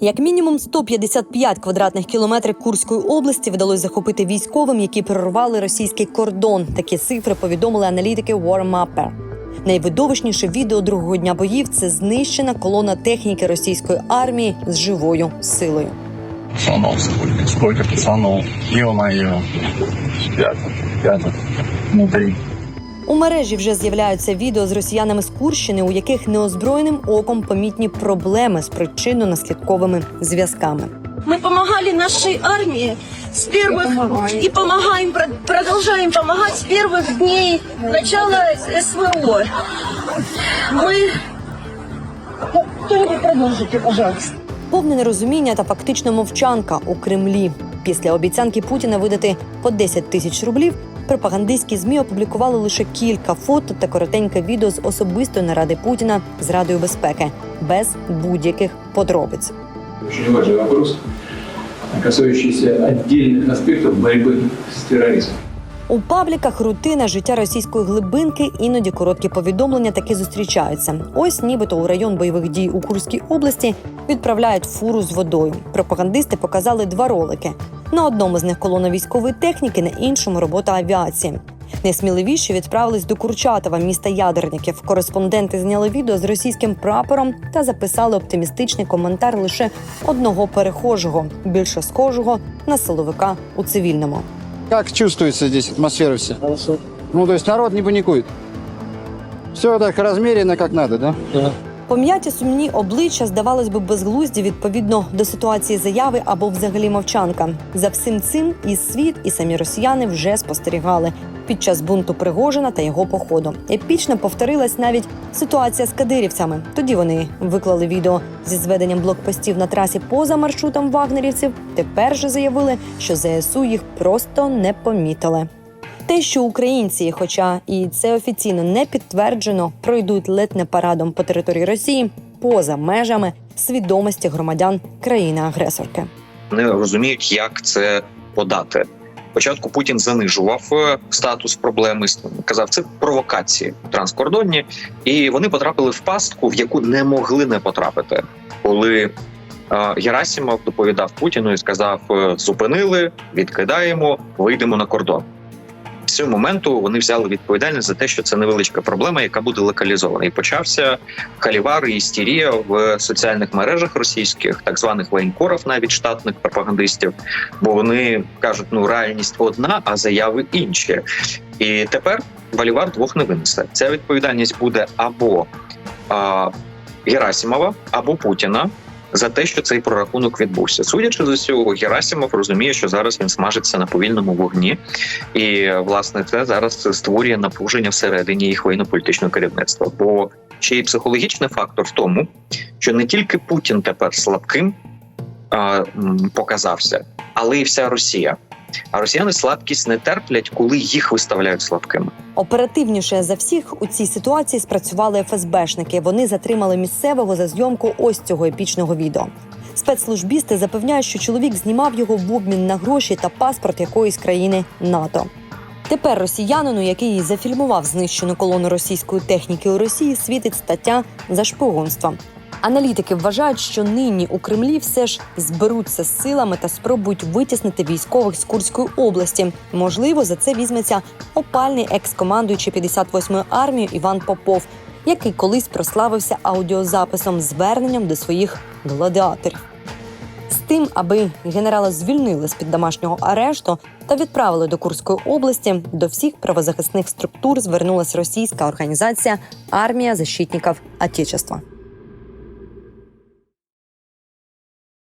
Як мінімум 155 квадратних кілометрів Курської області вдалося захопити військовим, які перервали російський кордон. Такі цифри повідомили аналітики WarMapper. Найвидовищніше відео другого дня боїв це знищена колона техніки російської армії з живою силою. Пацанов сколько? Сколько пацанов? Ё-моё. Пятый. Пятый. Внутри. У мережі вже з'являються відео з росіянами з Курщини, у яких неозброєним оком помітні проблеми з причинно-наслідковими зв'язками. Мы помогали нашей армии с первых и помогаем, про- продолжаем помогать с первых дней начала СВО. Мы... Кто-нибудь продолжите, пожалуйста. Повне нерозуміння та фактично мовчанка у Кремлі. Після обіцянки Путіна видати по 10 тисяч рублів. Пропагандистські змі опублікували лише кілька фото та коротеньке відео з особистої наради Путіна з Радою безпеки без будь-яких подробиць. Очень важный вопрос, касающийся отдельных аспектов борьбы с терроризмом. У пабліках рутина життя російської глибинки, іноді короткі повідомлення таки зустрічаються. Ось нібито у район бойових дій у Курській області відправляють фуру з водою. Пропагандисти показали два ролики. На одному з них колона військової техніки, на іншому робота авіації. Найсміливіші відправились до Курчатова, міста ядерників. Кореспонденти зняли відео з російським прапором та записали оптимістичний коментар лише одного перехожого, більше схожого на силовика у цивільному. Как чувствуется здесь атмосфера вся? Ну, то есть народ не паникует. Все так размеренно, как надо, да? Пом'яті сумні обличчя здавалось би безглузді відповідно до ситуації заяви або взагалі мовчанка. За всім цим і світ, і самі росіяни вже спостерігали під час бунту Пригожина та його походу. Епічно повторилась навіть ситуація з кадирівцями. Тоді вони виклали відео зі зведенням блокпостів на трасі поза маршрутом вагнерівців. Тепер же заявили, що ЗСУ їх просто не помітили. Те, що українці, хоча і це офіційно не підтверджено, пройдуть ледь не парадом по території Росії поза межами свідомості громадян країни-агресорки. не розуміють, як це подати. Спочатку Путін занижував е, статус проблеми, казав, це провокації транскордонні, і вони потрапили в пастку, в яку не могли не потрапити. Коли е, Герасимов доповідав Путіну і сказав: е, зупинили, відкидаємо, вийдемо на кордон. З цього моменту вони взяли відповідальність за те, що це невеличка проблема, яка буде локалізована. І почався халівар і істерія в соціальних мережах російських, так званих воєнкорів, навіть штатних пропагандистів. Бо вони кажуть, ну реальність одна, а заяви інші. І тепер Балівар двох не винесе. Ця відповідальність буде або а, Герасимова, або Путіна. За те, що цей прорахунок відбувся, судячи з усього, Герасимов розуміє, що зараз він смажиться на повільному вогні, і власне це зараз створює напруження всередині їх воєнно-політичного керівництва. Бо ще й психологічний фактор в тому, що не тільки Путін тепер слабким а, показався, але й вся Росія. А росіяни слабкість не терплять, коли їх виставляють слабкими. Оперативніше за всіх у цій ситуації спрацювали ФСБшники. Вони затримали місцевого за зйомку ось цього епічного відео. Спецслужбісти запевняють, що чоловік знімав його в обмін на гроші та паспорт якоїсь країни НАТО. Тепер росіянину, який зафільмував знищену колону російської техніки у Росії, світить стаття за шпигунство. Аналітики вважають, що нині у Кремлі все ж зберуться з силами та спробують витіснити військових з Курської області. Можливо, за це візьметься опальний екс-командуючий 58-ї армії Іван Попов, який колись прославився аудіозаписом зверненням до своїх гладіаторів. З тим, аби генерала звільнили з під домашнього арешту та відправили до Курської області, до всіх правозахисних структур звернулася російська організація Армія защитників Отечества.